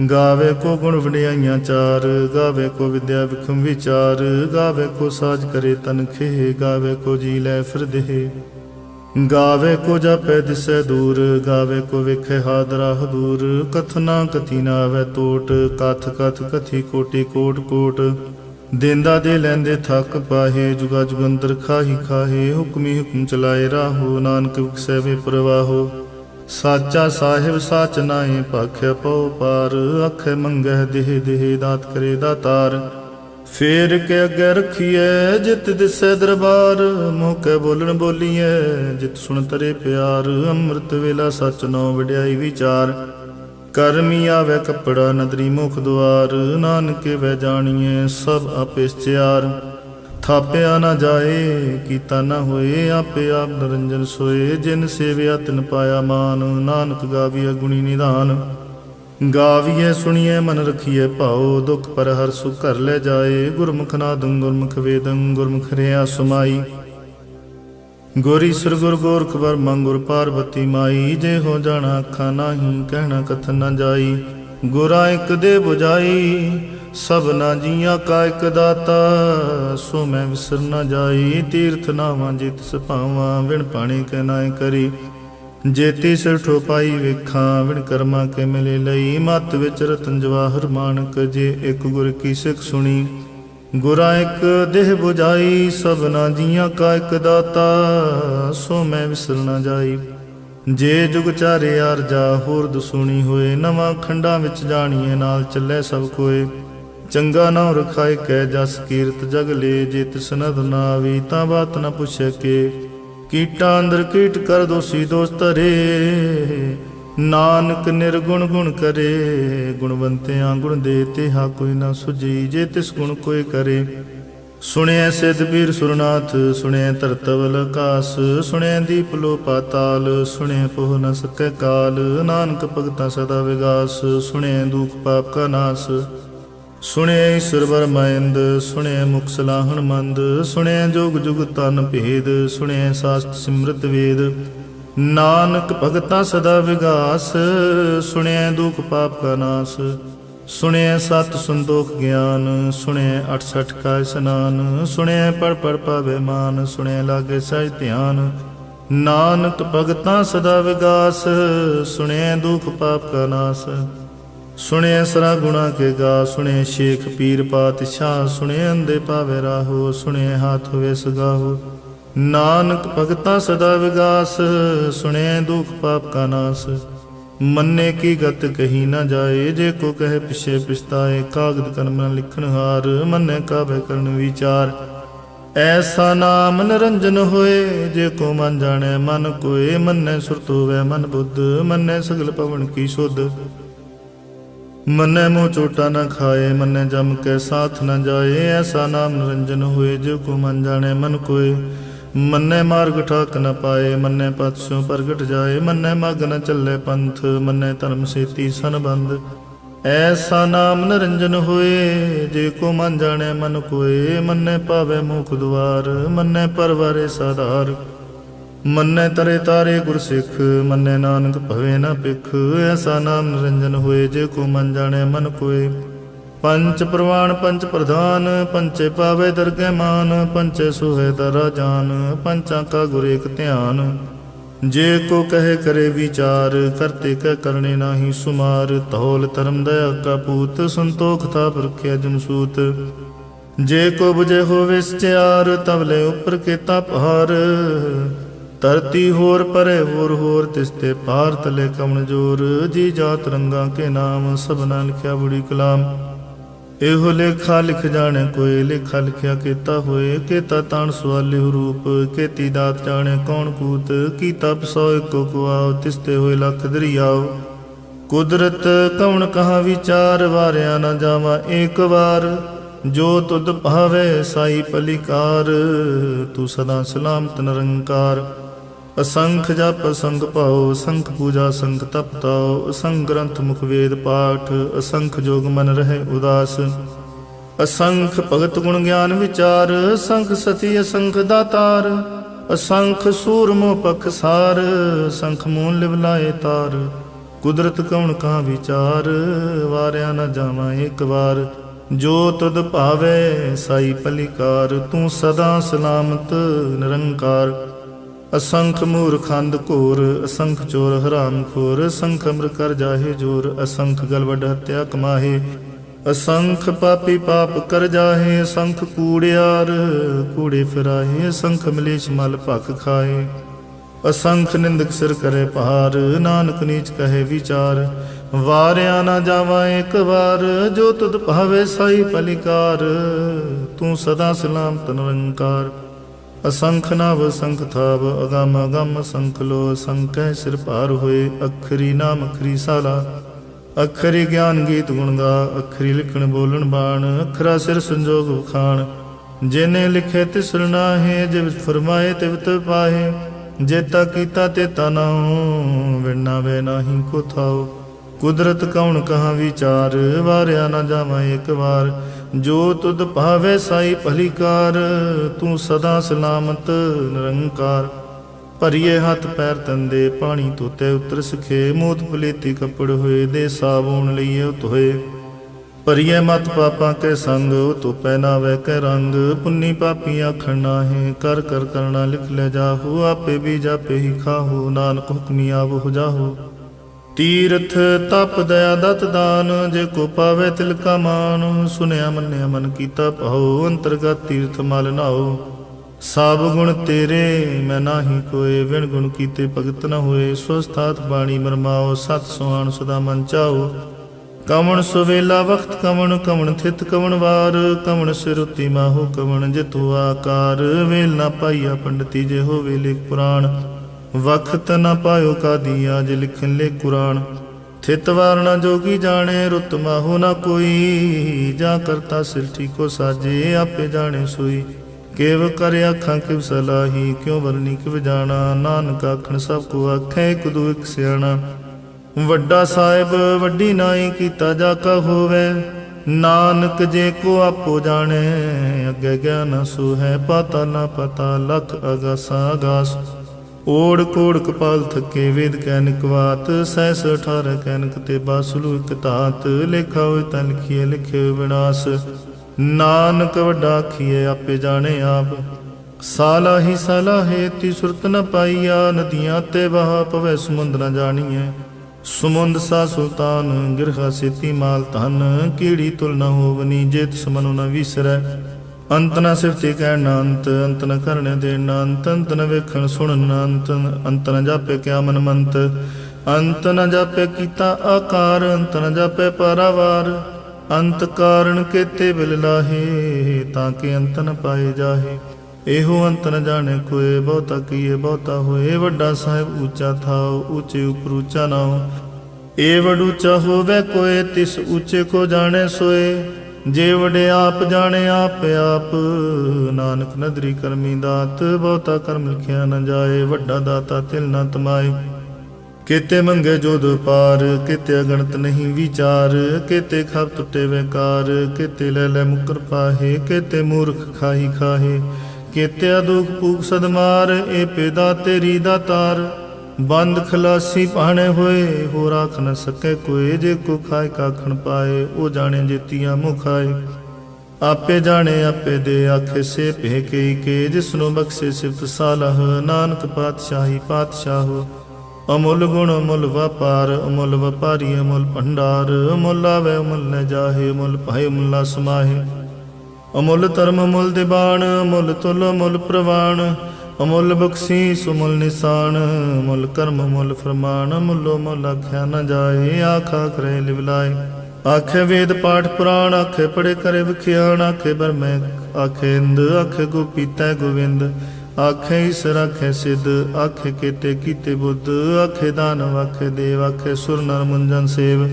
ਗਾਵੇ ਕੋ ਗੁਣ ਵਡਿਆਈਆਂ ਚਾਰ, ਗਾਵੇ ਕੋ ਵਿਦਿਆ ਵਿਖਮ ਵਿਚਾਰ, ਗਾਵੇ ਕੋ ਸਾਜ ਕਰੇ ਤਨ ਗਾਵੇ ਕੋ ਜੀ ਲੈ ਫਿਰਦੇ ਗਾਵੇ ਕੋ ਜਾਪੈ ਦਿਸੈ ਦੂਰ, ਗਾਵੇ ਕੋ ਵੇਖੈ ਹਾਦਰਾ ਹਦੂਰ ਕਥਨਾ ਕਥੀ ਨਾ ਆਵੈ ਟੋਟ ਕਥ ਕਥ ਕਥੀ ਕੋਟੀ ਕੋਟ ਕੋਟ। ਦੇਂਦਾ ਦੇ ਲੈਂਦੇ ਥੱਕ ਪਾਹੇ, ਜੁਗਾ ਜੁਗੰਦਰ ਖਾਹੀ ਖਾਹੇ, ਹੁਕਮੀ ਹੁਕਮ ਚਲਾਏ ਰਾਹੋ, ਨਾਨਕ ਵਿਖਸੈ ਵੇ ਪ੍ਰਵਾਹੋ। ਸਾਚਾ ਸਾਹਿਬ ਸਾਚ ਨਾਏ ਭਾਖਿਆ ਪਉ ਪਾਰ ਅੱਖੇ ਮੰਗਹਿ ਦੇਹ ਦੇਹ ਦਾਤ ਕਰੇ ਦਾਤਾਰ ਫੇਰ ਕੇ ਅੱਗੇ ਰਖੀਐ, ਜਿਤ ਦਿਸੈ ਦਰਬਾਰ। ਮੂੰਹ ਕੇ ਬੋਲਣ ਬੋਲੀਐ, ਜਿਤ ਸੁਣ ਤਰੇ ਪਿਆਰ। ਅੰਮ੍ਰਿਤ ਵੇਲਾ ਸਚ ਨੋ ਵਡਿਆਈ ਵਿਚਾਰ। ਕਰਮੀ ਆਵੇ ਕੱਪੜਾ ਨਦਰੀ ਮੁਖ ਦੁਆਰ। ਨਾਨਕੇ ਵੈ ਜਾਣੀਐ ਸਭ ਆਪੇ ਸਚਿਆਰ ਥਾਪਿਆ ਨਾ ਜਾਏ, ਕੀਤਾ ਨਾ ਹੋਏ, ਆਪੇ ਆਪ ਨਰੰਜਨ ਸੋਏ। ਜਿਨ ਸੇਵਿਆ, ਤਿਨ ਪਾਇਆ ਮਾਨ, ਨਾਨਕ ਗਾਵੀਐ ਗੁਣੀ ਨਿਧਾਨ। ਗਾਵੀਐ, ਸੁਣੀਐ, ਮਨ ਰਖੀਐ ਭਾਉ, ਦੁਖ ਪਰ ਹਰ ਸੁਖ ਘਰ ਲੈ ਜਾਏ। ਗੁਰਮੁਖ ਨਾਦੰ, ਗੁਰਮੁਖ ਵੇਦੰ, ਗੁਰਮੁਖ ਰਿਆ ਸੁਮਾਈ। ਗੋਰੀ ਸੁਰ ਗੁਰ ਗੋਰਖ ਬਰ ਮੰਗੁਰ ਪਾਰਬਤੀ ਮਾਈ। ਜੇ ਹੋ ਜਾਣਾ ਅੱਖਾਂ ਨਾਹੀ, ਕਹਿਣਾ ਕਥਨ ਨਾ ਜਾਈ। ਗੁਰਾ ਇੱਕ ਦੇ 부ਜਾਈ ਸਭਨਾ ਜੀਆਂ ਕਾ ਇੱਕ ਦਾਤਾ, ਸੋ ਮੈਂ ਵਿਸਰ ਨਾ ਜਾਈ, ਤੀਰਥ ਨਾਵਾਂ ਜਿਤ ਸਪਾਵਾਂ ਵਿਣ ਪਾਣੀ ਕੈ ਨਾਏ ਕਰੀ। ਜੇਤੀ ਸਿਰ ਠੋਪਾਈ ਵੇਖਾਂ, ਵਿਣ ਕਰਮਾ ਕੇ ਮਿਲੇ ਲਈ, ਮਤ ਵਿੱਚ ਰਤਨ ਜਵਾਹਰ ਮਾਨਕ ਜੇ ਇੱਕ ਗੁਰ ਕੀ ਸਿੱਖ ਸੁਣੀ। ਗੁਰਾ ਇੱਕ ਦੇਹ 부ਜਾਈ ਸਭਨਾ ਜੀਆਂ ਕਾ ਇੱਕ ਦਾਤਾ, ਸੋ ਮੈਂ ਵਿਸਰ ਨਾ ਜਾਈ। ਜੇ ਜੁਗ ਚਾਰੇ ਅਰਜਾ ਹੋਰ ਦਸੂਣੀ ਹੋਏ, ਨਵਾਂ ਖੰਡਾਂ ਵਿੱਚ ਜਾਣੀਏ, ਨਾਲ ਚੱਲੇ ਸਭ ਕੋਏ। ਚੰਗਾ ਨਾਮ ਰਖਾਇ ਕੈ ਜਸ ਕੀਰਤ ਜਗ ਲੇ, ਜੇ ਤਿਸ ਨਦ ਨਾ ਆਵੀ ਤਾਂ ਬਾਤ ਨ ਪੁੱਛੇ ਕੇ। ਕੀਟਾਂ ਅੰਦਰ ਕੀਟ ਕਰ ਦੋਸੀ ਦੋਸਤ ਰੇ ਨਾਨਕ ਨਿਰਗੁਣ ਗੁਣ ਕਰੇ। ਗੁਣਵੰਤਿਆਂ ਗੁਣ ਦੇ ਤੇਹਾ ਕੋਈ ਨਾ ਸੁਜੀ ਜੇ ਤਿਸ ਗੁਣ ਕੋਈ ਕਰੇ। ਸੁਣਿਐ ਸਿਧਬੀਰ ਸੁਰਨਾਥ, ਸੁਣਿਐ ਧਰਤਵਲ ਆਕਾਸ ਸੁਣਿਐ ਦੀਪ ਲੋ ਪਾਤਾਲ ਸੁਣਿਐ ਪੋਹ ਨ ਸਕੈ ਕਾਲ। ਨਾਨਕ ਭਗਤਾ ਸਦਾ ਵਿਗਾਸ, ਸੁਣਿਐ ਦੁਖ ਪਾਪ ਕਾ ਨਾਸ। ਸੁਣਿਐ ਈਸ਼ਵਰ ਬਰਮੈਂਦ ਸੁਣਿਐ ਮੁਖ ਸਲਾਹਣ ਮੰਦ ਸੁਣਿਐ ਜੋਗ ਜੁਗ ਤਨ ਭੇਦ ਸੁਣਿਐ ਸਾਸਤ ਸਿਮਰਤ ਵੇਦ ਨਾਨਕ ਭਗਤਾ ਸਦਾ ਵਿਗਾਸ ਸੁਣਿਐ ਦੁਖ ਪਾਪ ਕਾ ਨਾਸ ਸੁਣਿਐ ਸਤ ਸੰਦੋਖ ਗਿਆਨ ਸੁਣਿਐ 68 ਕਾ ਇਸਨਾਨ ਸੁਣਿਐ ਪੜ ਪੜ ਪਾਵੇ ਮਾਨ ਸੁਣਿਐ ਲਾਗੇ ਸਹਿ ਧਿਆਨ ਨਾਨਕ ਭਗਤਾ ਸਦਾ ਵਿਗਾਸ ਸੁਣਿਐ ਦੁਖ ਪਾਪ ਕਾ ਨਾਸ ਸੁਣਿਆ ਸਰਾ ਗੁਣਾ ਕੇ ਗਾ, ਸੁਣੇ ਸ਼ੇਖ ਪੀਰ ਪਾਤਸ਼ਾਹ ਸੁਣਿਐ ਅੰਦੇ ਪਾਵੇ ਰਾਹੋ ਸੁਣਿਐ ਹਾਥ ਹੋਵੇ ਸਗਾਹੋ ਨਾਨਕ ਭਗਤਾ ਸਦਾ ਵਿਗਾਸ ਸੁਣਿਐ ਦੁਖ ਪਾਪ ਕਾ ਨਾਸ। ਮੰਨੇ ਕੀ ਗਤ ਕਹੀ ਨਾ ਜਾਏ, ਜੇ ਕੋ ਕਹੇ ਪਿਛੇ ਪਛਤਾਏ, ਕਾਗਦ ਕਰਮ ਨਾ ਲਿਖਣ ਹਾਰ, ਮੰਨੇ ਕਾਬੇ ਕਰਨ ਵਿਚਾਰ। ਐਸਾ ਨਾਮ ਨਿਰੰਜਨ ਹੋਏ, ਜੇ ਕੋ ਮਨ ਜਾਣੈ ਮਨ ਕੋਏ, ਮੰਨੈ ਸੁਰਤ ਹੋਵੇ ਮਨ ਬੁੱਧ, ਮੰਨੇ ਸਗਲ ਪਵਨ ਕੀ ਸੁਧ। ਮੰਨੇ ਮੋ ਚੋਟਾ ਨਾ ਖਾਏ, ਮੰਨੇ ਜਮ ਕੇ ਸਾਥ ਨਾ ਜਾਏ, ਐਸਾ ਨਾਮ ਨਿਰੰਜਨ ਹੋਏ ਜੇ ਕੋ ਮਨ ਜਾਣੈ ਮਨ ਕੋਏ। ਮੰਨੇ ਮਾਰਗ ਠਾਕ ਨ ਪਾਏ, ਮੰਨੇ ਪਤ ਪ੍ਰਗਟ ਜਾਏ, ਮੰਨੇ ਮਗ ਨ ਚੱਲੇ ਪੰਥ, ਮੰਨੇ ਧਰਮ ਸੇਤੀ ਸੰਬੰਧ ਐਸਾ ਨਾਮ ਨਿਰੰਜਨ ਹੋਏ, ਜੇ ਕੋ ਮਨ ਜਾਣੈ ਮਨ ਕੋਏ, ਮੰਨੇ ਪਾਵੇ ਮੁਖ ਦੁਆਰ, ਮੰਨੈ ਪਰਵਾਰੇ ਸਾਧਾਰ। ਮੰਨੈ ਤਰੇ ਤਾਰੇ ਗੁਰ ਸਿੱਖ, ਮੰਨੈ ਨਾਨਕ ਭਵੇ ਨਾ ਪਿਖ ਐਸਾ ਨਾਮ ਨਿਰੰਜਨ ਹੋਏ, ਜੇ ਕੋ ਮਨ ਜਾਣੈ ਮਨ ਕੋਏ ਪੰਚ ਪ੍ਰਵਾਨ, ਪੰਚ ਪ੍ਰਧਾਨ, ਪੰਚੇ ਪਾਵੇ ਦਰਗਹਿ ਮਾਨ, ਪੰਚੇ ਸੁਹੇ ਦਰਾ ਜਾਨ, ਪੰਚਾਂ ਕਾ ਗੁਰ ਏਕ ਧਿਆਨ। ਜੇ ਕੋ ਕਹੇ ਕਰੇ ਵਿਚਾਰ, ਕਰਤੇ ਕੈ ਕਰਨੇ ਨਾਹੀ ਸੁਮਾਰ। ਧੌਲ ਧਰਮ ਦਇਆ ਕਾ ਪੂਤ, ਸੰਤੋਖ ਥਾ ਪਰਖਿਆ ਜਨਸੂਤ ਜੇ ਕੋ ਬੁਝੇ ਹੋਵੇ ਸਚਿਆਰ ਤਵਲੇ ਉਪਰ ਕੀਤਾ ਪਹਾਰ। ਧਰਤੀ ਹੋਰ ਪਰੇ ਹੋਰ ਹੋਰ ਤਿਸਤੇ ਪਾਰ ਤਲੇ ਕਮਨ ਜੀ ਜਾਤ ਰੰਗਾ ਕੇ ਨਾਮ ਸਭਨਾ ਲਿਖਿਆ ਬੁੜੀ ਕਲਾਮ। ਇਹੋ ਲੇਖਾ ਲਿਖ ਜਾਣੇ ਕੋਈ, ਲੇਖਾ ਲਿਖਿਆ ਕੀਤਾ ਹੋਏ। ਕੀਤਾ ਤਾਣ ਸਵਾਲੇ ਰੂਪ, ਕੀਤੀ ਦਾਤ ਜਾਣੇ ਕੌਣ ਕੂਤ। ਕੀਤਾ ਪਸੋ ਇੱਕੋ ਕੁਆਉ ਤਿਸਤੇ ਹੋਏ ਲੱਖ ਦਰਿਆਉ। ਕੁਦਰਤ ਕਉਣ ਕਹਾ ਵਿਚਾਰ, ਵਾਰਿਆ ਨਾ ਜਾਵਾ ਏਕ ਵਾਰ। ਜੋ ਤੁਧ ਭਾਵੇ, ਸਾਈ ਪਲਿਕਾਰ ਤੂੰ ਸਦਾ ਸਲਾਮਤ ਨਿਰੰਕਾਰ। ਅਸੰਖ ਜਪ ਅਸੰਖ ਭਾਉ ਅਸੰਖ ਪੂਜਾ ਸੰਖ ਤਪ ਤਾਉ ਅਸੰਖ ਗ੍ਰੰਥ ਮੁਖ ਵੇਦ ਪਾਠ, ਅਸੰਖ ਜੋਗ ਮਨ ਰਹੇ ਉਦਾਸ। ਅਸੰਖ ਭਗਤ ਗੁਣ ਗਿਆਨ ਵਿਚਾਰ, ਅਸੰਖ ਸਤੀ ਅਸੰਖ ਦਾਤਾਰ, ਅਸੰਖ ਸੂਰਮੋ ਪਖਸਾਰ ਅਸੰਖ ਮੂਨ ਲਿਵ ਲਾਏ ਤਾਰ। ਕੁਦਰਤ ਕਉਣ ਕਾ ਵਿਚਾਰ, ਵਾਰਿਆ ਨਾ ਜਾਵਾਂ ਇੱਕ ਵਾਰ। ਜੋ ਤੁਧ ਭਾਵੇ, ਸਾਈ ਪਲਿਕਾਰ, ਤੂੰ ਸਦਾ ਸਲਾਮਤ, ਨਿਰੰਕਾਰ। ਅਸੰਖ ਮੂਰਖੰਦ ਘੋਰ, ਅਸੰਖ ਚੋਰ ਹਰਾਮ ਖੋਰ, ਅਸੰਖ ਅਮਰ ਕਰ ਜਾਹੇ ਜੋਰ, ਅਸੰਖ ਗਲ ਹਤਿਆ ਹੱਤਿਆ ਕਮਾਹੇ। ਅਸੰਖ ਪਾਪੀ ਪਾਪ ਕਰ ਜਾਹੇ, ਅਸੰਖ ਕੂੜਿਆਰ ਕੂੜੇ ਫਿਰਾਹੇ, ਅਸੰਖ ਮਲੇਸ਼ ਮਲ ਭਖ ਖਾਏ ਅਸੰਖ ਨਿੰਦਕ ਸਿਰ ਕਰੇ ਪਹਾਰ, ਨਾਨਕ ਨੀਚ ਕਹੇ ਵਿਚਾਰ। ਵਾਰਿਆ ਨਾ ਜਾਵਾਂ ਇੱਕ ਵਾਰ, ਜੋ ਤੁਧ ਭਾਵੇ ਸਾਈ ਪਲਿਕਾਰ। ਤੂੰ ਸਦਾ ਸਲਾਮ ਸਲਾਮਤ ਨਿਰੰਕਾਰ। ਅਸੰਖ ਨਵ ਸੰਖ ਥਾਵ, ਅਗਮ ਅਗਮ ਸੰਖ ਲੋ ਸੰਕੈ ਸਿਰ ਭਾਰ ਹੋਏ, ਅਖਰੀ ਨਾਮ ਅਖਰੀ ਸਾਲਾ। ਅਖਰੀ ਗਿਆਨ ਗੀਤ ਗੁਣ ਗਾ, ਅਖਰੀ ਲਿਖਣ ਬੋਲਣ ਬਾਣ, ਅਖਰਾ ਸਿਰ ਸੰਜੋਗ ਵਖਾਣ ਜਿਨੇ ਲਿਖੇ ਤਿਸਰ ਨਾਹੇ, ਜਿਵ ਫਰਮਾਏ ਤਿਵ ਤ ਪਾਹੇ। ਜੇਤਾ ਕੀਤਾ ਤੇ ਤਨਾਉ ਵਿਣਾ ਵੇ ਨਾਹੀ ਕੋ ਥਾਉ। ਕੁਦਰਤ ਕਉਣ ਕਹਾ ਵਿਚਾਰ, ਵਾਰਿਆ ਨਾ ਜਾਵਾਂ ਇੱਕ ਵਾਰ। ਜੋ ਤੁਧ ਭਾਵੇ ਸਾਈ ਭਲੀਕਾਰ, ਤੂੰ ਸਦਾ ਸਲਾਮਤ ਨਿਰੰਕਾਰ। ਭਰੀਏ ਹੱਥ ਪੈਰ ਤੰਦੇ, ਪਾਣੀ ਤੋਤੇ ਉਤਰ ਸਖੇ। ਮੂਤ ਪਲੇਤੀ ਕੱਪੜ ਹੋਏ, ਦੇ ਸਾਬੂਨ ਲਈਏ ਧੋਏ ਭਰੀਏ ਮਤ ਪਾਪਾਂ ਕੇ ਸੰਗ ਤੋ ਪਹਿਨਾ ਵੈ ਕੇ ਰੰਗ। ਪੁੰਨੀ ਪਾਪੀ ਆਖਣ ਨਾਹੀ, ਕਰ ਕਰ ਕਰਨਾ ਲਿਖ ਲੈ ਜਾਹੂ। ਆਪੇ ਵੀ ਜਾਪੇ ਹੀ ਖਾਹੂ। ਨਾਨਕ ਹੁਕਮੀ ਆਵ ਹੋ ਜਾਹੂ। ਤੀਰਥ ਤਪ ਦਇਆ ਦਤ ਦਾਨ, ਜੇ ਕੋ ਪਾਵੇ ਤਿਲ ਕਾ ਮਾਨ ਸੁਨਿਆ ਮੰਨਿਆ ਮਨ ਕੀਤਾ ਭਾਉ, ਅੰਤਰਗਤ ਤੀਰਥ ਮਲ ਨਾਉ। ਸਭ ਗੁਣ ਤੇਰੇ, ਮੈਂ ਨਾਹੀ ਕੋਏ। ਵਿਣ ਗੁਣ ਕੀਤੇ ਭਗਤ ਨ ਹੋਏ। ਸਵਸਥਾਤ ਬਾਣੀ ਮਰਮਾਓ ਸਤ ਸੁਹਾਣ ਸਦਾ ਮਨ ਚਾਓ ਕਵਣ ਸੁਵੇਲਾ ਵਖਤ ਕਵਣ ਕਮਣ ਥਿਤ ਕਵਣ ਵਾਰ। ਕਵਣ ਸਿਰੁਤੀ ਮਾਹੋ ਕਵਣ ਜਿਤੁ ਆਕਾਰ। ਵੇਲ ਨਾ ਪਾਈਆ ਪੰਡਤੀ ਜੇ ਹੋਵੇ ਲਿਖ ਪੁਰਾਣ ਵਖਤ ਨ ਪਾਇਓ ਕਾਦੀਆ ਜੇ ਲਿਖਣ ਲੈ ਕੁਰਾਨ। ਥਿਤ ਵਾਰਣਾ ਜੋਗੀ ਜਾਣੇ, ਰੁਤ ਮਾਹੋ ਨਾ ਕੋਈ। ਜਾ ਕਰਤਾ ਸਿਰਠੀ ਕੋ ਸਾਜੇ, ਆਪੇ ਜਾਣੇ ਸੋਈ। ਕੇਵ ਕਰ ਅੱਖਾਂ ਕਿਵ ਸਲਾਹੀ, ਕਿਉ ਵਰਨੀ ਕਿਵ ਜਾਣਾ। ਨਾਨਕ ਆਖਣ ਸਭ ਕੋ ਆਖੇ, ਇੱਕ ਦੂ ਇੱਕ ਸਿਆਣਾ। ਵੱਡਾ ਸਾਹਿਬ, ਵੱਡੀ ਨਾਈ ਕੀਤਾ ਜਾ ਕਾ ਹੋਵੇ। ਨਾਨਕ ਜੇ ਕੋ ਆਪੋ ਜਾਣੇ, ਅੱਗੇ ਗਿਆਨ ਸੋ ਹੈ ਪਤਾ ਨਾ ਪਤਾ, ਲਖ ਅਗਾਸਾ ਅਗਾਸ। ਓੜ ਕੋੜ ਕਪਾਲ ਥੱਕੇ ਵੇਦ ਕੈਨਿਕ ਵਾਤ, ਸਹਿਸ 18 ਕੈਨਿਕ ਤੇ ਬਾਸਲੂ ਇਕ ਧਾਤ, ਲੇਖਾ ਹੋਇ ਤਾਂ ਲਿਖੀਏ ਲਿਖੇ ਵਿਨਾਸ਼। ਨਾਨਕ ਵੱਡਾ ਆਖੀਏ ਆਪੇ ਜਾਣੇ ਆਪ। ਸਾਲਾ ਹੀ ਸਾਲਾ ਹੈ ਤੀ ਸੁਰਤ ਨ ਪਾਈਆ, ਨਦੀਆਂ ਤੇ ਵਹਾ ਪਵੇ ਸਮੁੰਦ ਨ ਜਾਣੀਐ। ਸਮੁੰਦ ਸਾ ਸੁਲਤਾਨ, ਗਿਰਹਾ ਸੇਤੀ ਮਾਲ ਧਨ, ਕੀੜੀ ਤੁਲ ਨ ਹੋਵਨੀ, ਜੇਤ ਸਮਨੁ ਨ ਵਿਸਰੈ। ਅੰਤ ਨਾ ਸਿਫਤੀ ਕਹਿ ਨ ਅੰਤ ਅੰਤ ਨ ਕਰਨੇ ਦੇ ਨ ਅੰਤ ਅੰਤ ਨ ਵੇਖਣ ਸੁਣਨ ਨ ਅੰਤ ਅੰਤ ਨ ਜਾਪੇ ਕਿਆ ਮਨ ਮੰਤ। ਅੰਤ ਨ ਜਾਪੇ ਕੀਤਾ ਆਕਾਰ, ਅੰਤ ਨ ਜਾਪੇ ਪਰਾਵਾਰ। ਅੰਤ ਕਾਰਣ ਕੇਤੇ ਬਿਲ ਲਾਹੇ, ਤਾਂ ਕਿ ਅੰਤ ਨ ਪਾਏ ਜਾਹੇ। ਇਹੋ ਅੰਤ ਨ ਜਾਣੇ ਕੋਏ, ਬਹੁਤਾ ਕੀਏ, ਬਹੁਤਾ ਹੋਏ। ਵੱਡਾ ਸਾਹਿਬ ਉੱਚਾ ਥਾਉ, ਉੱਚੇ ਉਪਰ ਉੱਚਾ ਨਾਉ। ਏ ਵਡ ਉੱਚਾ ਹੋਵੇ ਕੋਏ, ਤਿਸ ਉੱਚੇ ਕੋ ਜਾਣੇ ਸੋਏ। ਜੇ ਵਡੇ ਆਪ ਜਾਣੇ ਆਪ ਆਪ, ਨਾਨਕ ਨਦਰੀ ਕਰਮੀ ਦਾਤ, ਬਹੁਤਾ ਕਰਮ ਲਿਖਿਆ ਨਾ ਜਾਏ, ਵੱਡਾ ਦਾਤਾ ਤਿਲ ਨਾ ਤਮਾਏ। ਕਿਤੇ ਮੰਗੇ ਜੋਦ ਪਾਰ ਕਿਤੇ ਅਗਣਤ ਨਹੀਂ ਵਿਚਾਰ, ਕਿਤੇ ਖਪ ਟੁੱਟੇ ਵੇਕਾਰ, ਕਿਤੇ ਲੈ ਲੈ ਮੁਕਰ ਪਾਹੇ, ਕਿਤੇ ਮੂਰਖ ਖਾਹੀ ਖਾਹੇ। ਕੇਤਿਆ ਦੁਖ ਪੂਖ ਸਦਮਾਰ, ਇਹ ਪੇਦਾ ਤੇਰੀ ਦਾਤਾਰ ਬੰਦ ਖਲਾਸੀ ਪਾਣੇ ਹੋਏ ਹੋ ਰਾਖ ਨ ਸਕੇ ਕੋਏ ਜੇ ਕੋ ਖਾਏ ਕਾਖਣ ਪਾਏ, ਉਹ ਜਾਣੇ ਜੇਤੀਆਂ ਮੁਖਾਏ। ਆਪੇ ਜਾਣੇ, ਆਪੇ ਦੇ ਆਖੇ ਸੇ ਭੇ ਕੇ ਕੇ ਜਿਸ ਨੂੰ ਬਖਸ਼ੇ ਸਿਫਤ ਸਾਲਹ, ਨਾਨਕ ਪਾਤਸ਼ਾਹੀ ਪਾਤਸ਼ਾਹੋ। ਅਮੁੱਲ ਗੁਣ, ਅਮੁੱਲ ਵਪਾਰ, ਅਮੁੱਲ ਵਪਾਰੀ, ਅਮੁੱਲ ਭੰਡਾਰ, ਅਮੁੱਲ ਆਵੇ, ਅਮੁੱਲ ਨ ਜਾਹੇ, ਅਮੁੱਲ ਭਾਇ ਅਮੁੱਲਾ ਸਮਾਹੇ। ਅਮੁੱਲ ਧਰਮ, ਅਮੁੱਲ ਦਿਬਾਣ ਅਮੁੱਲ ਤੁਲ, ਅਮੁੱਲ ਪ੍ਰਵਾਣ ਅਮੁੱਲ ਬਖਸ਼ੀਸ, ਅਮੁੱਲ ਨਿਸ਼ਾਨ, ਅਮੁੱਲ ਕਰਮ, ਅਮੁੱਲ ਫਰਮਾਨ, ਅਮੁੱਲੋ ਮੁੱਲ ਆਖਿਆ ਨ ਜਾਏ, ਆਖਾ ਕਰੇ ਲਿਵਲਾਏ ਆਖੇ ਵੇਦ ਪਾਠ ਪੁਰਾਣ, ਆਖੇ ਪੜੇ ਕਰੇ ਵਿਖਿਆਣ, ਆਖੇ ਬਰਮੈ ਆਖੇ ਇੰਦ, ਆਖੇ ਗੋਪੀਤੈ ਗੋਵਿੰਦ। ਆਖੇ ਈਸਰ, ਆਖੇ ਸਿੱਧ, ਆਖੇ ਕੀਤੇ ਕੀਤੇ ਬੁੱਧ। ਆਖੇ ਦਾਨਵ, ਆਖੇ ਦੇਵ, ਆਖੇ ਸੁਰ ਨਰ ਮੁੰਜਨ ਸੇਵ।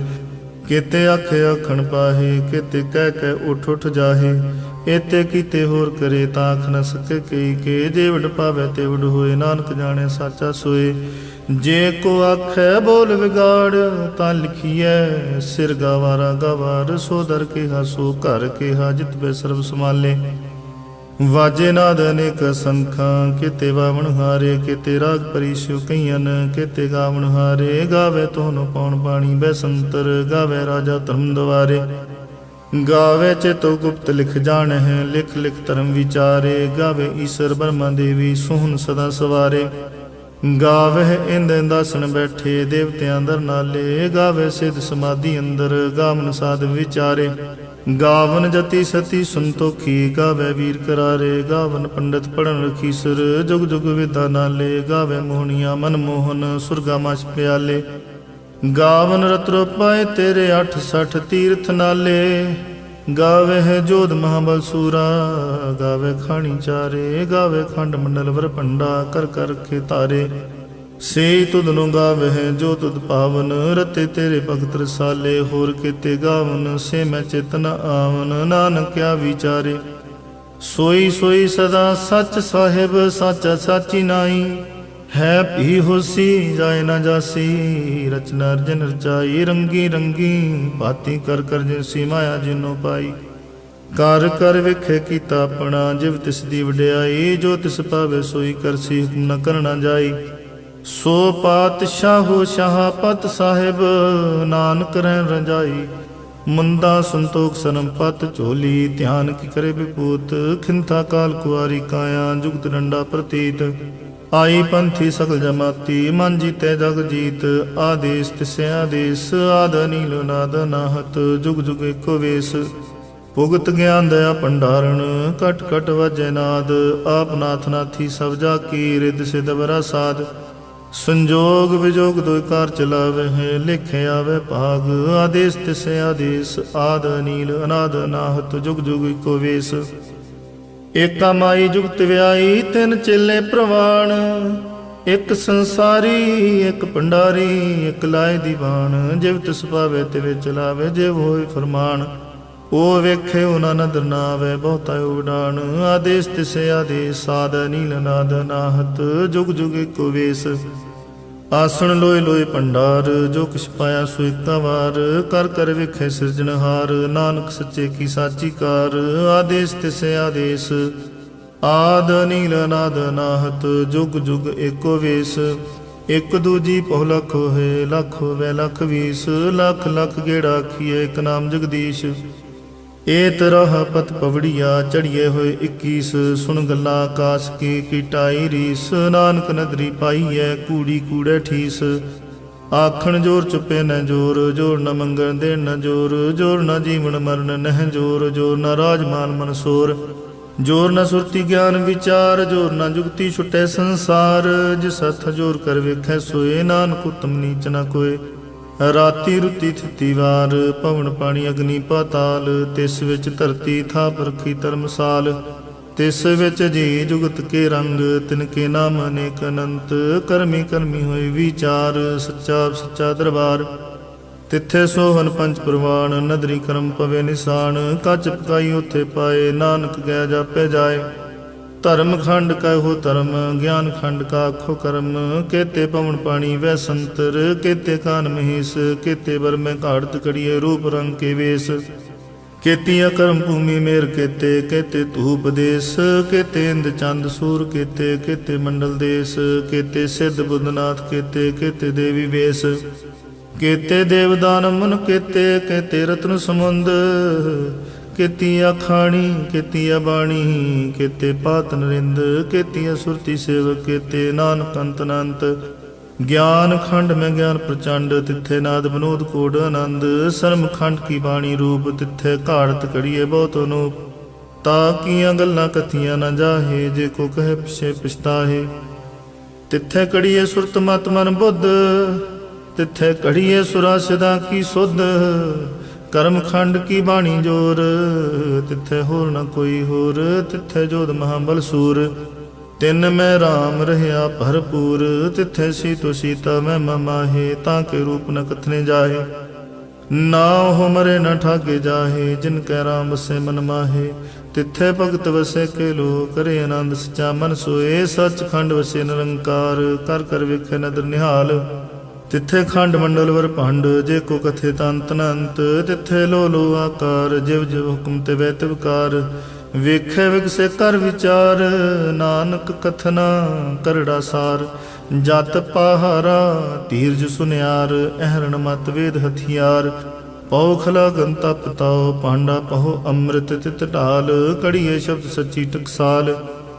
ਕੀਤੇ ਆਖੇ ਆਖਣ ਪਾਹੇ, ਕੀਤੇ ਕਹਿ ਕਹਿ ਉਠ ਉਠ ਜਾਹੇ। ਏਤੇ ਕੀਤੇ ਹੋਰ ਕਰੇ ਤਾਂ ਆਖ ਨ ਸਕੇ ਕਈ ਕੇ। ਜੇ ਵਡ ਪਾਵੇ ਤੇ ਵਡ ਹੋਏ, ਨਾਨਕ ਜਾਣੇ ਸਾਚਾ ਸੋਏ। ਜੇ ਕੋ ਆਖੈ ਬੋਲ ਵਿਗਾੜ, ਤਾਂ ਲਿਖੀਐ, ਸਿਰ ਗਵਾਰਾ ਗਵਾਰ, ਸੋ ਦਰ ਕੇ ਹਸੋ ਘਰ ਕੇ ਹਾਜਤ ਬੇ ਸਰਬ ਸਮਾਲੇ ਵਾਜੇ ਨਾਦ ਅਨੇਕ ਸੰਖਾਂ, ਕਿਤੇ ਵਾਵਣ ਹਾਰੇ, ਕਿਤੇ ਰਾਗ ਪਰਿਸ਼ੁ ਕਈਨ ਕਿਤੇ ਗਾਵਣ ਹਾਰੇ। ਗਾਵੇ ਤੋਨ ਪੌਣ ਬਾਣੀ ਬੈਸੰਤਰ ਗਾਵੇ ਰਾਜਾ ਧਰਮ ਦਵਾਰੇ। ਗਾਵੇ ਚੇਤੋ ਗੁਪਤ ਲਿਖ ਜਾਣ ਹੈ ਲਿਖ ਲਿਖ ਧਰਮ ਵਿਚਾਰੇ। ਗਾਵੇ ਈਸ਼ਰ ਬਰਮਾ ਦੇਵੀ, ਸੋਹਣ ਸਦਾ ਸਵਾਰੇ। ਗਾਵੇ ਇੰਦ ਦਾਸਨ ਬੈਠੇ, ਦੇਵਤਿਆਂ ਦਰ ਨਾਲੇ। ਗਾਵੇ ਸਿਧ ਸਮਾਧੀ ਅੰਦਰ, ਗਾਵਨ ਸਾਧ ਵਿਚਾਰੇ। ਗਾਵਨ ਜਤੀ ਸਤੀ ਸੰਤੋਖੀ, ਗਾਵੇ ਵੀਰ ਕਰਾਰੇ। ਗਾਵਨ ਪੰਡਤ ਪੜਨ ਰਖੀਸਰ, ਜੁਗ ਜੁਗ ਵਿਦਾ ਨਾਲੇ। ਗਾਵੇ ਮੋਹਣੀਆਂ ਮਨ ਮੋਹਨ ਸੁਰਗਾ ਮਛ ਪਿਆਲੇ। ਗਾਵਨ ਰਤਰੋ ਪਾਏ ਤੇਰੇ 860 ਤੀਰਥ ਨਾਲੇ। ਗਾਵੇ ਹੈ ਜੋਧ ਮਹਾਬਲ ਸੂਰਾ, ਗਾਵੇ ਖਾਣੀ ਚਾਰੇ। ਗਾਵੇ ਖੰਡ ਮੰਡਲ ਵਰ ਪੰਡਾ ਕਰ ਕਰ ਕੇ ਤਾਰੇ। ਸੇ ਤੁਧ ਨੂੰ ਗਾਵੇ ਹੈ ਜੋ ਤੁਧ ਪਾਵਨ, ਰਤੇ ਤੇਰੇ ਭਗਤ ਰਸਾਲੇ। ਹੋਰ ਕਿਤੇ ਗਾਵਨ, ਸੇ ਮੈਂ ਚਿਤਨ ਆਵਨ, ਨਾਨਕਿਆ ਵਿਚਾਰੇ। ਸੋਈ ਸੋਈ ਸਦਾ ਸੱਚ ਸਾਹਿਬ, ਸੱਚ ਸਾਚੀ ਨਾਈ। ਹੈ ਭੀ ਹੋਸੀ ਜਾਏ ਨਾ ਜਾਸੀ। ਰਚਨਾ ਅਰਜਨ ਰਚਾਈ, ਰੰਗੀ ਰੰਗੀ। ਬਾਤੀ ਕਰ ਕਰ ਜਿਸੀ ਮਾਇਆ ਜਿਨੋ ਪਾਈ। ਕਰ ਕਰ ਵਿਖੇ ਕੀਤਾ ਆਪਣਾ, ਜਿਵ ਤਿਸ ਦੀ ਵਡਿਆਈ। ਜੋ ਤਿਸ ਪਾਵੇ ਸੋਈ ਕਰਸੀ ਹੁਕਮ ਨ ਕਰਨਾ ਜਾਈ। ਸੋ ਪਾਤਸ਼ਾਹੋ ਸ਼ਾਹਪਤ ਸਾਹਿਬ, ਨਾਨਕ ਰਹਿ ਰਜਾਈ। ਮੁੰਦਾ ਸੰਤੋਖ ਸਨਮ ਪਤ ਝੋਲੀ, ਧਿਆਨ ਕੀ ਕਰੇ ਵਿਪੂਤ। ਖਿੰਥਾ ਕਾਲ ਕੁਆਰੀ ਕਾਇਆ, ਜੁਗਤ ਡੰਡਾ ਪ੍ਰਤੀਤ। ਆਈ ਪੰਥੀ ਸਗਲ ਜਮਾਤੀ, ਮਨ ਜੀਤੇ ਜਗ ਜੀਤ, ਆਦੇਸ ਤਿਸੈ ਆਦੇਸ, ਆਦ ਨੀਲ ਨਾਦ ਨਾਹਤ, ਜੁਗ ਜੁਗ ਏਕੋ ਵੇਸ। ਭੁਗਤ ਗਿਆਨ ਦਇਆ ਭੰਡਾਰਣ ਕਟ ਕਟ ਵਜੈ ਨਾਦ, ਆਪ ਨਾਥ ਨਾਥੀ ਸਭ ਜਾ ਕੀ ਰਿਦ ਸਿਧ ਬਰਾ ਸਾਧ ਸੰਜੋਗ ਵਿਜੋਗ ਦੋਇ ਕਾਰ ਚਲਾਵੇ ਹੈ ਲਿਖੇ ਆਵੇ ਭਾਗ, ਆਦੇਸ ਤਿਸੈ ਆਦੇਸ, ਆਦ ਨੀਲ ਅਨਾਦ ਨਾਹਤ, ਜੁਗ ਜੁਗ ਏਕੋ ਵੇਸ। ਏਕਾ ਮਾਈ ਜੁਗਤ ਵਿਆਈ ਤਿੰਨ ਚੇਲੇ ਪ੍ਰਵਾਣ। ਇੱਕ ਸੰਸਾਰੀ, ਇੱਕ ਭੰਡਾਰੀ, ਇੱਕ ਲਾਇ ਦੀਵਾਨ। ਜਿਵ ਤਿਸ ਪਾਵੇ ਤੇ ਵਿੱਚ ਲਾਵੇ ਜਿਵ ਹੋਏ ਫਰਮਾਨ। ਉਹ ਵੇਖੇ ਉਹਨਾਂ ਨਦਰ ਨਾ ਆਵੇ, ਬਹੁਤਾ ਉਡਾਨ। ਆਦੇਸ ਤਿਸੇ, ਆਦੇਸ ਸਾਦ ਨੀਲ ਨਾਦ ਨਾਹਤ, ਜੁਗ ਜੁਗ ਇੱਕੋ ਵੇਸ। ਆਸਣ ਲੋਏ ਲੋਏ ਭੰਡਾਰ, ਜੋ ਕਿਛ ਪਾਇਆ ਸੋ ਇੱਕਾ ਵਾਰ। ਕਰ ਕਰ ਵੇਖੇ ਸਿਰਜਣਹਾਰ ਨਾਨਕ ਸੱਚੇ ਕੀ ਸਾਚੀ ਕਾਰ। ਆਦੇਸ ਤਿਸੇ ਆਦੇਸ, ਆਦ ਨੀਲ ਨਾਦ ਨਾਹਤ ਜੁਗ ਜੁਗ ਏਕੋ ਵੇਸ। ਇਕ ਦੂਜੀ ਬਹੁ ਲਖ ਹੋਏ, ਲੱਖ ਹੋਵੇ ਲੱਖ ਵੀਸ। ਲੱਖ ਲੱਖ ਗੇੜਾ ਆਖੀਏ ਇੱਕ ਨਾਮ ਜਗਦੀਸ਼। ਏ ਤਰਹ ਪਤ ਪਵੜੀਆ ਚੜੀਏ ਹੋਏ 21 ਸੁਣ ਗੱਲਾਂ ਆਕਾਸ ਕੀ ਕੀਟਾਈ ਰੀਸ ਨਾਨਕ ਨਦਰੀ ਪਾਈਐ ਕੂੜੀ ਕੂੜੇ ਠੀਸ। ਆਖਣ ਜੋਰ ਚੁੱਪੇ ਨ ਜੋਰ ਜੋਰ ਨ ਮੰਗਣ ਦੇ ਨ ਜੋਰ ਜੋਰ ਨ ਜੀਵਨ ਮਰਨ ਨਹਿ ਜੋਰ ਜੋਰ ਨ ਰਾਜਮਾਨ ਮਨਸੋਰ ਜੋਰ ਨ ਸੁਰਤੀ ਗਿਆਨ ਵਿਚਾਰ, ਜੋਰ ਨ ਜੁਗਤੀ ਛੁਟੈ ਸੰਸਾਰ। ਜਿਸ ਹੱਥ ਜੋਰ ਕਰ ਵੇਖੈ ਸੋਏ, ਨਾਨਕ ਉਤਮ ਨੀਚ ਨ ਕੋਏ। ਰਾਤੀ ਰੁਤੀ ਥਿਤੀ ਵਾਰ, ਭਵਨ ਪਾਣੀ ਅਗਨੀ ਪਾਤਾਲ, ਤਿਸ ਵਿੱਚ ਧਰਤੀ ਥਾਪ ਰਖੀ ਧਰਮਸਾਲ, ਤਿਸ ਵਿੱਚ ਜੀ ਜੁਗਤ ਕੇ ਰੰਗ, ਤਿਨ ਕੇ ਨਾਮ ਅਨੇਕ ਅਨੰਤ, ਕਰਮੀ ਕਰਮੀ ਹੋਏ ਵਿਚਾਰ, ਸੱਚਾ ਸੱਚਾ ਦਰਬਾਰ। ਤਿੱਥੇ ਸੋਹਨ ਪੰਜ ਪ੍ਰਵਾਨ ਨਦਰੀ ਕਰਮ ਪਵੇ ਨਿਸ਼ਾਨ, ਕੱਚ ਪਕਾਈ ਉਥੇ ਪਾਏ, ਨਾਨਕ ਗਿਆ ਜਾਪੇ ਜਾਏ। ਧਰਮ ਖੰਡ ਕਹੋ ਧਰਮ, ਗਿਆਨ ਖੰਡ ਕਾ ਆਖੋ ਕਰਮ। ਕੇਤੇ ਪਵਨ ਪਾਣੀ ਵੈ ਸੰਤਰ, ਕੇਤੇ ਕਾਨ ਮਹੀਸ, ਕੇਤੇ ਬਰ ਮੈਂ ਘਾੜਤ ਕੜੀਏ ਰੂਪ ਰੰਗ ਕੇ ਵੇਸ। ਕੇਤੀਆ ਕਰਮ ਭੂਮੀ ਮੇਰ ਕੇਤੇ ਕੇਤੇ ਧੂਪ ਦੇਸ। ਕੇਤੇ ਇੰਦ ਚੰਦ ਸੂਰ ਕੇਤੇ ਕੇਤੇ ਮੰਡਲ ਦੇਸ। ਕੇਤੇ ਸਿੱਧ ਬੁੱਧਨਾਥ ਕੇਤੇ ਕੇਤੇ ਦੇਵੀ ਵੇਸ। ਕੇਤੇ ਦੇਵਦਾਨ ਮਨ ਕੇਤੇ ਕੇਤੇ ਰਤਨ ਸਮੁੰਦ। ਕੇਤੀਆ ਖਾਣੀ ਕੇਤੀਆ ਬਾਣੀ, ਕੇਤੇ ਪਾਤ ਨਰਿੰਦ, ਕੇਤੀਆ ਸੁਰਤੀ ਸੇਵਕ, ਕੇਤੇ ਨਾਨਕ ਅੰਤ ਗਿਆਨ ਖੰਡ ਮੈਂ ਗਿਆਨ ਪ੍ਰਚੰਡ, ਤਿੱਥੇ ਨਾਦ ਬਨੋਦ ਕੋੜ ਆਨੰਦ। ਸਰਮ ਖੰਡ ਕੀ ਬਾਣੀ ਰੂਪ, ਤਿੱਥੇ ਘਾੜਤ ਕੜੀਏ ਬਹੁਤ ਅਨੂਪ। ਤਾਂ ਕੀਆਂ ਗੱਲਾਂ ਕਥੀਆਂ ਨਾ ਜਾਹੇ, ਜੇ ਕੋ ਕਹੇ ਪਿਛੇ ਪਛਤਾਹੇ। ਤਿੱਥੇ ਕੜੀਏ ਸੁਰਤ ਮਤ ਮਨ ਬੁੱਧ, ਤਿੱਥੇ ਕੜੀਏ ਸੁਰਾ ਸਦਾ ਕੀ ਸੁਧ। ਕਰਮ ਖੰਡ ਕੀ ਬਾਣੀ ਜੋਰ? ਤਿੱਥੇ ਹੋਰ ਨਾ ਕੋਈ ਹੋਰ, ਤਿੱਥੇ ਜੋਧ ਮਹਾਬਲ ਸੂਰ। ਤਿੰਨ ਮੈਂ RAM ਰਹਿਆ ਭਰਪੂਰ, ਤਿੱਥੇ ਸੀਤੋ ਸੀਤਾ ਮੈਂ ਮਮਾਹੇ, ਤਾਂ ਕੇ ਰੂਪ ਨ ਕਥਨੇ ਜਾਹੇ। ਨਾ ਉਹ ਮਰੇ ਨ ਠਾਗੇ ਜਾਹੇ, ਜਿਨ ਕੈ ਰਾਮ ਵਸੇ ਮਨ ਮਾਹੇ। ਤਿੱਥੇ ਭਗਤ ਵਸੇ ਕੇ ਲੋ ਕਰੇ ਆਨੰਦ ਸਚਾ ਮਨ ਸੋਏ ਸੱਚ ਖੰਡ ਵਸੇ ਨਿਰੰਕਾਰ, ਕਰ ਕਰ ਵੇਖੇ ਨਦਰ ਨਿਹਾਲ। ਤਿੱਥੇ ਖੰਡ ਮੰਡਲ ਵਰ ਭੰਡ, ਜੇ ਕੋ ਕਥੇ ਤੰਤ ਅਨੰਤ ਤਿੱਥੇ ਲੋ ਲੋ ਆਕਾਰ, ਜਿਵ ਜਿਵ ਹੁਕਮ ਤੇ ਵੈ ਤਿਵਕਾਰ ਵੇਖੇ ਵਿਗਸੇ ਕਰ ਵਿਚਾਰ, ਨਾਨਕ ਕਥਨਾ ਕਰੜਾ ਸਾਰ। ਜਤ ਪਹਾਰਾ ਧੀਰਜ ਸੁਨਿਆਰ, ਅਹਰਣ ਮਤ ਵੇਦ ਹਥਿਆਰ। ਪਉ ਖਲਾ ਗੰਤਾ ਪਤਾਓ ਪਾਂਡਾ ਪਹੁ ਅੰਮ੍ਰਿਤ ਤਿਤ ਢਾਲ, ਕੜੀਏ ਸ਼ਬਦ ਸੱਚੀ ਟਕਸਾਲ।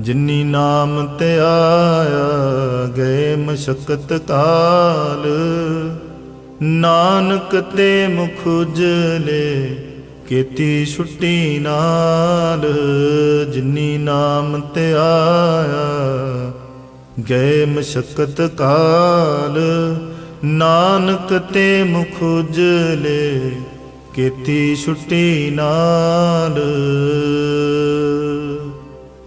ਜਿਨੀ ਨਾਮ ਤੇ ਆਇਆ, ਗਏ ਮਸ਼ਕਤ ਕਾਲ ਨਾਨਕ ਤੇ ਮੁਖ ਉਜਲੇ, ਕੀਤੀ ਛੁੱਟੀ ਨਾਲ। ਜਿਨੀ ਨਾਮ ਤੇ ਆਇਆ, ਗਏ ਮਸ਼ਕਤ ਕਾਲ। ਨਾਨਕ ਤੇ ਮੁਖ ਉਜਲੇ, ਕੀਤੀ ਛੁੱਟੀ ਨਾਲ।